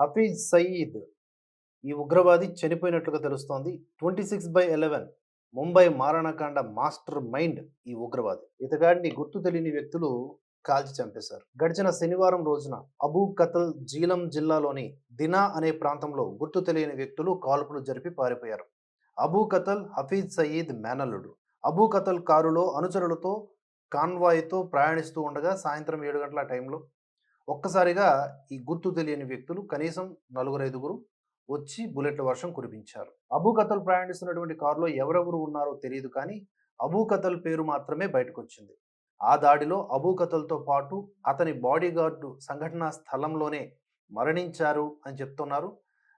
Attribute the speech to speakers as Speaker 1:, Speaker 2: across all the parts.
Speaker 1: హఫీజ్ సయీద్ ఈ ఉగ్రవాది చనిపోయినట్లుగా తెలుస్తోంది. Twenty six by eleven Mumbai మారణకాండ master mind ఈ ఉగ్రవాది. ఇతగాడిని గుర్తు తెలియని వ్యక్తులు కాల్చి చంపేశారు. గడిచిన శనివారం రోజున అబూ కతల్ జీలం జిల్లాలోని దినా అనే ప్రాంతంలో గుర్తు తెలియని వ్యక్తులు కాల్పులు జరిపి పారిపోయారు. అబూ కతల్ హఫీజ్ సయీద్ మేనల్లుడు. అబూ కతల్ కారులో అనుచరులతో కాన్వాయ్తో ప్రయాణిస్తూ ఉండగా సాయంత్రం ఏడు గంటల టైంలో ఒక్కసారిగా ఈ గుర్తు తెలియని వ్యక్తులు కనీసం నలుగురు ఐదుగురు వచ్చి బుల్లెట్ల వర్షం కురిపించారు. అబూ కతల్ ప్రయాణిస్తున్నటువంటి కారులో ఎవరెవరు ఉన్నారో తెలియదు కానీ అబూ కతల్ పేరు మాత్రమే బయటకు వచ్చింది ఆ దాడిలో అబూ కతల్తో పాటు అతని బాడీగార్డు సంఘటనా స్థలంలోనే మరణించారు అని చెప్తున్నారు.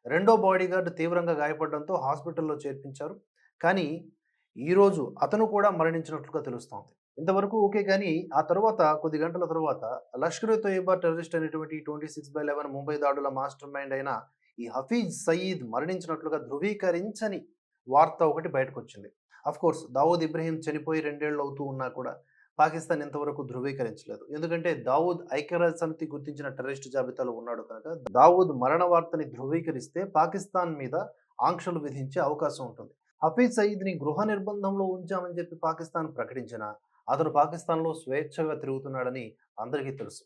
Speaker 1: రెండో బాడీగార్డు తీవ్రంగా గాయపడడంతో హాస్పిటల్లో చేర్పించారు. కానీ ఈరోజు అతను కూడా మరణించినట్లుగా తెలుస్తోంది. ఇంతవరకు ఓకే కానీ ఆ తర్వాత కొద్ది గంటల తర్వాత లష్కర్ ఎ తోయబా టెర్రరిస్ట్ అనేటువంటి twenty six by eleven Mumbai దాడుల మాస్టర్ మైండ్ అయిన ఈ హఫీజ్ సయీద్ మరణించినట్లుగా ధృవీకరించని వార్త ఒకటి బయటకు వచ్చింది కోర్స్ దావూద్ ఇబ్రహీం చనిపోయి రెండేళ్ళు అవుతూ ఉన్నా కూడా పాకిస్తాన్ ఇంతవరకు ధృవీకరించలేదు. ఎందుకంటే దావూద్ ఐక్యరాజ్య సమితి గుర్తించిన టెర్రరిస్ట్ జాబితాలో ఉన్నాడు కనుక దావూద్ మరణ వార్తని ధృవీకరిస్తే పాకిస్తాన్ మీద ఆంక్షలు విధించే అవకాశం ఉంటుంది. హఫీజ్ సయీద్ని గృహ నిర్బంధంలో ఉంచామని చెప్పి పాకిస్తాన్ ప్రకటించినా అతను పాకిస్తాన్లో స్వేచ్ఛగా తిరుగుతున్నాడని అందరికీ తెలుసు.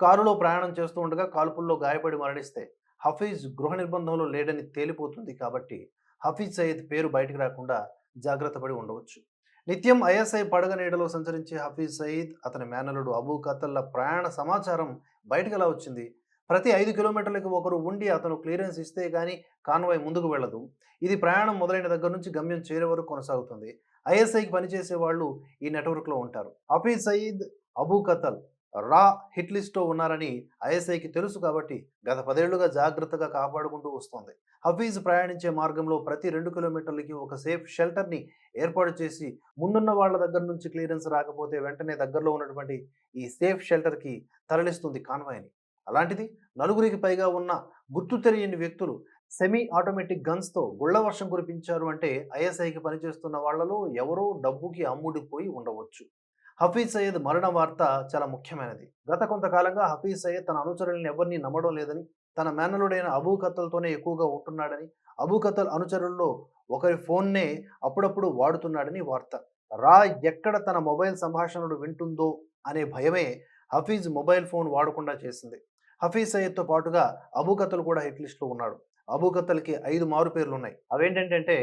Speaker 1: కారులో ప్రయాణం చేస్తూ ఉండగా కాల్పుల్లో గాయపడి మరణిస్తే హఫీజ్ గృహ నిర్బంధంలో లేడని తేలిపోతుంది కాబట్టి హఫీజ్ సయీద్ పేరు బయటకు రాకుండా జాగ్రత్త పడి ఉండవచ్చు. నిత్యం ఐఎస్ఐ పడగ నీడలో సంచరించే హఫీజ్ సయీద్ అతని మేనలుడు అబూ కతల్ల ప్రయాణ సమాచారం బయటకు ఎలా వచ్చింది? ప్రతి ఐదు కిలోమీటర్లకు ఒకరు ఉండి అతను క్లియరెన్స్ ఇస్తే కానీ కాన్వాయ్ ముందుకు వెళ్ళదు. ఇది ప్రయాణం మొదలైన దగ్గర నుంచి గమ్యం చేరే వరకు కొనసాగుతుంది. ఐఎస్ఐకి పనిచేసే వాళ్ళు ఈ నెట్వర్క్లో ఉంటారు. హఫీజ్ సయీద్ అబూ కతల్ రా హిట్ లిస్ట్లో ఉన్నారని ఐఎస్ఐకి తెలుసు కాబట్టి గత పదేళ్ళుగా జాగ్రత్తగా కాపాడుకుంటూ వస్తోంది. హఫీజ్ ప్రయాణించే మార్గంలో ప్రతి రెండు కిలోమీటర్లకి ఒక సేఫ్ షెల్టర్ని ఏర్పాటు చేసి ముందున్న వాళ్ళ దగ్గర నుంచి క్లియరెన్స్ రాకపోతే వెంటనే దగ్గరలో ఉన్నటువంటి ఈ సేఫ్ షెల్టర్కి తరలిస్తుంది కాన్వాయ్ని. అలాంటిది నలుగురికి పైగా ఉన్న గుర్తు తెలియని వ్యక్తులు సెమీ ఆటోమేటిక్ గన్స్తో గుళ్ళ వర్షం కురిపించారు అంటే ఐఎస్ఐకి పనిచేస్తున్న వాళ్ళలో ఎవరో డబ్బుకి అమ్ముడిపోయి ఉండవచ్చు. హఫీజ్ సయ్యద్ మరణ వార్త చాలా ముఖ్యమైనది. గత కొంతకాలంగా హఫీజ్ సయ్యద్ తన అనుచరులను ఎవరిని నమ్మడం లేదని తన మేనలుడైన అబూ కత్తల్తోనే ఎక్కువగా ఉంటున్నాడని అబూ కత్తల్ అనుచరుల్లో ఒకరి ఫోన్నే అప్పుడప్పుడు వాడుతున్నాడని వార్త. రా ఎక్కడ తన మొబైల్ సంభాషణలు వింటుందో అనే భయమే హఫీజ్ మొబైల్ ఫోన్ వాడకుండా చేసింది. హఫీజ్ సయ్యద్తో పాటుగా అబూ కత్తల్ కూడా హిట్ లిస్ట్లో ఉన్నాడు. అబూ కత్తల్కి ఐదు మారు పేర్లు ఉన్నాయి అవేంటంటే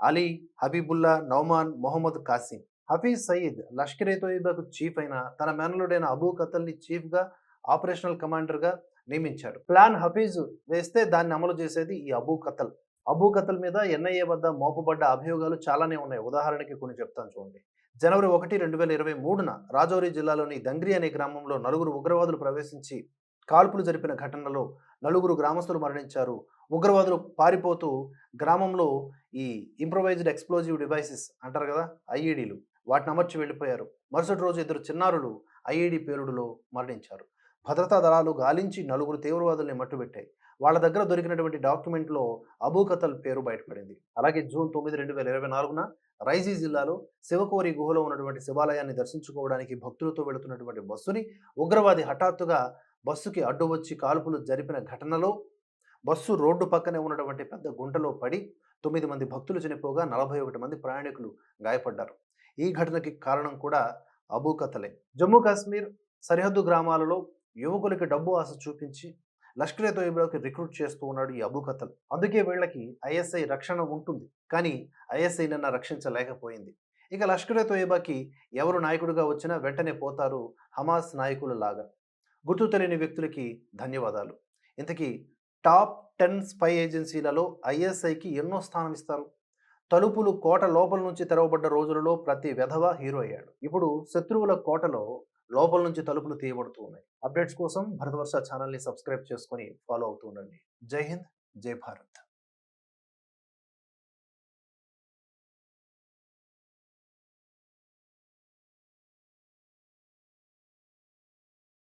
Speaker 1: అలీ హబీబుల్లా నౌమాన్ మొహమ్మద్ కాసిం. హఫీజ్ సయీద్ లష్కర్ ఏ తోయిబాకు చీఫ్ అయిన తన మేనలుడైన అబూ కతల్ని చీఫ్గా ఆపరేషనల్ కమాండర్గా నియమించాడు. ప్లాన్ హఫీజ్ వేస్తే దాన్ని అమలు చేసేది ఈ అబూ కతల్ అబూ కతల్ మీద ఎన్ఐఏ వద్ద మోపబడ్డ అభియోగాలు చాలానే ఉన్నాయి. ఉదాహరణకి కొన్ని చెప్తాను చూడండి. జనవరి ఒకటి రెండు వేల ఇరవై మూడున రాజౌరి జిల్లాలోని దంగ్రి అనే గ్రామంలో నలుగురు ఉగ్రవాదులు ప్రవేశించి కాల్పులు జరిపిన ఘటనలో నలుగురు గ్రామస్తులు మరణించారు. ఉగ్రవాదులు పారిపోతూ గ్రామంలో ఈ ఇంప్రొవైజ్డ్ ఎక్స్ప్లోజివ్ డివైసెస్ అంటారు కదా ఐఈడీలు వాటిని అమర్చి వెళ్ళిపోయారు. మరుసటి రోజు ఇద్దరు చిన్నారులు ఐఈడీ పేలుడులో మరణించారు. భద్రతా దళాలు గాలించి నలుగురు తీవ్రవాదుల్ని మట్టుబెట్టాయి. వాళ్ళ దగ్గర దొరికినటువంటి డాక్యుమెంట్లో అబూకతల్ పేరు బయటపడింది. అలాగే జూన్ తొమ్మిది రెండు వేల ఇరవై నాలుగున రైజీ జిల్లాలో శివకోరి గుహలో ఉన్నటువంటి శివాలయాన్ని దర్శించుకోవడానికి భక్తులతో వెళుతున్నటువంటి బస్సుని ఉగ్రవాది హఠాత్తుగా బస్సుకి అడ్డు వచ్చి కాల్పులు జరిపిన ఘటనలో బస్సు రోడ్డు పక్కనే ఉన్నటువంటి పెద్ద గుంటలో పడి తొమ్మిది మంది భక్తులు చనిపోగా నలభై ఒకటి మంది ప్రయాణికులు గాయపడ్డారు. ఈ ఘటనకి కారణం కూడా అబూకథలే జమ్మూ కాశ్మీర్ సరిహద్దు గ్రామాలలో యువకులకి డబ్బు ఆశ చూపించి లష్కర్ ఏ తోయిబాకి రిక్రూట్ చేస్తూ ఉన్నాడు ఈ అబు కతల్ అందుకే వీళ్ళకి ఐఎస్ఐ రక్షణ ఉంటుంది. కానీ ఐఎస్ఐ నిన్న రక్షించలేకపోయింది. ఇక లష్కరే ఏ తోయిబాకి ఎవరు నాయకుడిగా వచ్చినా వెంటనే పోతారు హమాస్ నాయకుల లాగా. గుర్తు తెలియని వ్యక్తులకి ధన్యవాదాలు. ఇంతకీ టాప్ టెన్ స్పై ఏజెన్సీలలో ఐఎస్ఐకి ఎన్నో స్థానం ఇస్తారు? తలుపులు కోట లోపల నుంచి తెరవబడ్డ రోజులలో ప్రతి వెధవ హీరో అయ్యాడు. ఇప్పుడు శత్రువుల కోటలో లోపల నుంచి తలుపులు తీయబడుతూ ఉన్నాయి. అప్డేట్స్ కోసం భరతవర్ష ఛానల్ని సబ్స్క్రైబ్ చేసుకొని ఫాలో అవుతూ ఉండండి. జై హింద్ జై భారత్.